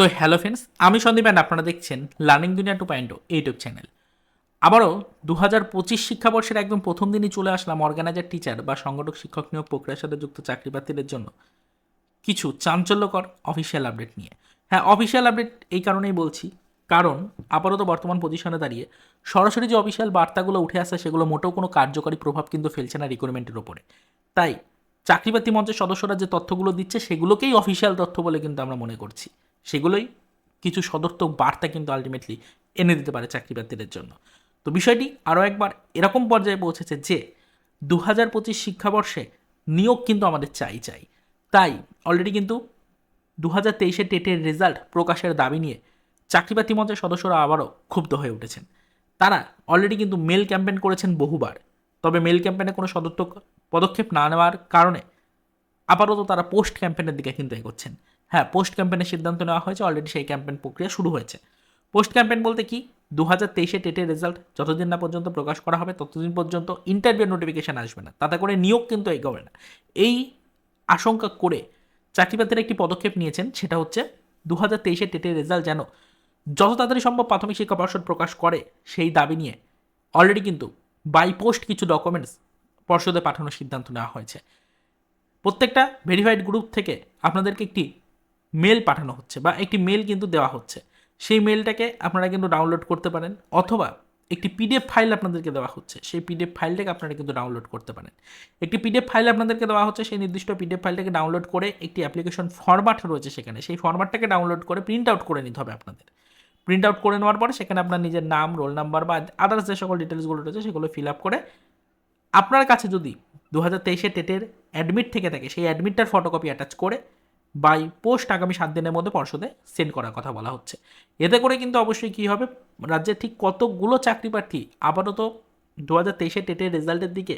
তো hello friends আমি Sandeep and আপনারা দেখছেন লার্নিং দুনিয়া টু পয়েন্ট ইউটিউব চ্যানেল আবারও দু হাজার পঁচিশ শিক্ষাবর্ষের একদম প্রথম দিনই চলে আসলাম অর্গানাইজার টিচার বা সংগঠক, শিক্ষক নিয়োগ প্রক্রিয়ার সাথে যুক্ত চাকরি প্রার্থীদের জন্য। কিছু চাঞ্চল্যকর অফিসিয়াল আপডেট নিয়ে। হ্যাঁ অফিসিয়াল আপডেট এই কারণেই বলছি, কারণ আপাতত বর্তমান পজিশনে দাঁড়িয়ে সরাসরি যে অফিসিয়াল বার্তাগুলো উঠে আসে সেগুলো মোটেও কোনো কার্যকরী প্রভাব কিন্তু ফেলছে না রিক্রুটমেন্টের ওপরে তাই চাকরিপ্রার্থী মঞ্চের সদস্যরা যে তথ্যগুলো দিচ্ছে সেগুলোকেই অফিসিয়াল তথ্য বলে কিন্তু আমরা মনে করছি। সেগুলোই কিছু সদর্থক বার্তা কিন্তু আলটিমেটলি এনে দিতে পারে চাকরিপ্রার্থীদের জন্য। তো বিষয়টি আরও একবার এরকম পর্যায়ে পৌঁছেছে যে দু হাজার পঁচিশ শিক্ষাবর্ষে নিয়োগ কিন্তু আমাদের চাই চাই। তাই অলরেডি কিন্তু দু হাজার তেইশে টেটের রেজাল্ট প্রকাশের দাবি নিয়ে চাকরিপ্রার্থী মঞ্চের সদস্যরা আবারও ক্ষুব্ধ হয়ে উঠেছেন। তারা অলরেডি কিন্তু মেল ক্যাম্পেন করেছেন বহুবার। তবে মেল ক্যাম্পেনে কোনো সদর্থক পদক্ষেপ না নেওয়ার কারণে আপাতত তারা পোস্ট ক্যাম্পেনের দিকে কিন্তু এগোচ্ছেন। হ্যাঁ পোস্ট ক্যাম্পেনের সিদ্ধান্ত নেওয়া হয়েছে অলরেডি সেই ক্যাম্পেন প্রক্রিয়া শুরু হয়েছে। পোস্ট ক্যাম্পেন বলতে কি? দু হাজার তেইশে টেটের রেজাল্ট যতদিন না পর্যন্ত প্রকাশ করা হবে, ততদিন পর্যন্ত ইন্টারভিউ নোটিফিকেশান আসবে না। তাতে করে নিয়োগ কিন্তু এগোবে না। এই আশঙ্কা করে চাকরিপ্রার্থীরা একটি পদক্ষেপ নিয়েছেন, সেটা হচ্ছে দু হাজার তেইশে টেটের রেজাল্ট যেন যত তাড়াতাড়ি সম্ভব প্রাথমিক শিক্ষা পর্ষদ প্রকাশ করে, সেই দাবি নিয়ে অলরেডি কিন্তু বাই পোস্ট কিছু ডকুমেন্টস পর্ষদে পাঠানোর সিদ্ধান্ত নেওয়া হয়েছে। প্রত্যেকটা ভেরিফাইড গ্রুপ থেকে আপনাদেরকে একটি মেল পাঠানো হচ্ছে বা একটি মেল কিন্তু দেওয়া হচ্ছে। সেই মেলটাকে আপনারা কিন্তু ডাউনলোড করতে পারেন অথবা একটি পিডিএফ ফাইল আপনাদেরকে দেওয়া হচ্ছে, সেই পিডিএফ ফাইলটাকে আপনারা কিন্তু ডাউনলোড করতে পারেন। একটি পিডিএফ ফাইল আপনাদেরকে দেওয়া হচ্ছে, সেই নির্দিষ্ট পিডিএফ ফাইলটাকে ডাউনলোড করে একটি অ্যাপ্লিকেশন ফরম্যাট রয়েছে সেখানে, সেই ফরম্যাটটাকে ডাউনলোড করে প্রিন্ট আউট করে নিতে হবে আপনাদের। প্রিন্ট আউট করে নেওয়ার পরে সেখানে আপনার নিজের নাম রোল নাম্বার বা আদার্স যে সকল ডিটেলসগুলো রয়েছে সেগুলো ফিল আপ করে আপনার কাছে যদি দু হাজার তেইশে টেটের অ্যাডমিট থেকে থাকে, সেই অ্যাডমিটটার ফটোকপি অ্যাটাচ করে বাই পোস্ট আগামী সাত দিনের মধ্যে পর্ষদে সেন্ড করার কথা বলা হচ্ছে। এতে করে কিন্তু অবশ্যই কী হবে? রাজ্যে ঠিক কতগুলো চাকরি প্রার্থী আপাতত দু হাজার তেইশে টেটের রেজাল্টের দিকে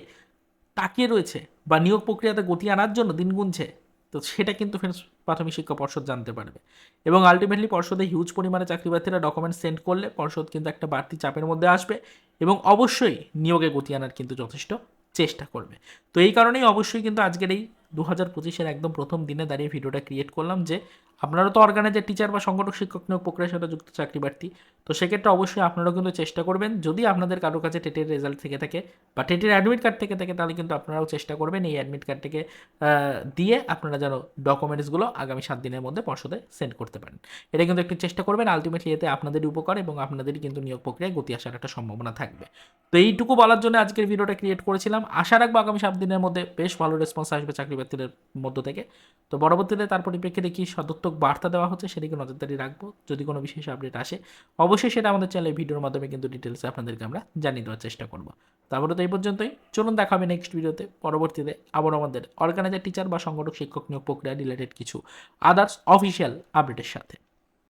তাকিয়ে রয়েছে বা নিয়োগ প্রক্রিয়াতে গতি আনার জন্য দিন গুনছে, তো সেটা কিন্তু ফ্রেন্ডস প্রাথমিক শিক্ষা পর্ষদ জানতে পারবে। এবং আলটিমেটলি পর্ষদে হিউজ পরিমাণে চাকরি প্রার্থীরা ডকুমেন্ট সেন্ড করলে পর্ষদ কিন্তু একটা বাড়তি চাপের মধ্যে আসবে এবং অবশ্যই নিয়োগে গতি আনার কিন্তু যথেষ্ট চেষ্টা করবে। তো এই কারণেই অবশ্যই কিন্তু আজকের এই দু হাজার পঁচিশের একদম প্রথম দিনে দাঁড়িয়ে ভিডিওটা ক্রিয়েট করলাম যে আপনারা তো অর্গানাইজার টিচার বা সংগঠক, শিক্ষক নিয়োগ প্রক্রিয়ার সাথে যুক্ত চাকরি প্রার্থী, তো সেক্ষেত্রে অবশ্যই আপনারাও কিন্তু চেষ্টা করবেন, যদি আপনাদের কারও কাছে টেটের রেজাল্ট থেকে থাকে বা টেটের অ্যাডমিট কার্ড থেকে থাকে, তাহলে কিন্তু আপনারাও চেষ্টা করবেন এই অ্যাডমিট কার্ডটিকে দিয়ে আপনারা যেন ডকুমেন্টসগুলো আগামী সাত দিনের মধ্যে পর্ষদে সেন্ড করতে পারেন। এটা কিন্তু একটু চেষ্টা করবেন আলটিমেটলি এতে আপনাদেরই উপকার এবং আপনাদেরই কিন্তু নিয়োগ প্রক্রিয়ায় গতি আসার একটা সম্ভাবনা থাকবে। তো এইটুকু বলার জন্য আজকের ভিডিওটা ক্রিয়েট করেছিলাম। আশা রাখব আগামী সাত দিনের মধ্যে বেশ ভালো রেসপন্স আসবে চাকরি প্রার্থীদের মধ্য থেকে। তো পরবর্তীতে তার পরিপ্রেক্ষিতে কী সদর্থক বার্তা দেওয়া হচ্ছে সেদিকে নজরদারি রাখব। যদি কোনো বিশেষ আপডেট আসে, অবশ্যই সেটা আমাদের চ্যানেলে ভিডিওর মাধ্যমে কিন্তু ডিটেলসে আপনাদেরকে আমরা জানিয়ে দেওয়ার চেষ্টা করব। তারপরে তো এই পর্যন্তই। চলুন দেখা হবে নেক্সট ভিডিওতে পরবর্তীতে আবার আমাদের অর্গানাইজার টিচার বা সংগঠক, শিক্ষক নিয়োগ প্রক্রিয়া রিলেটেড কিছু আদার্স অফিসিয়াল আপডেটের সাথে।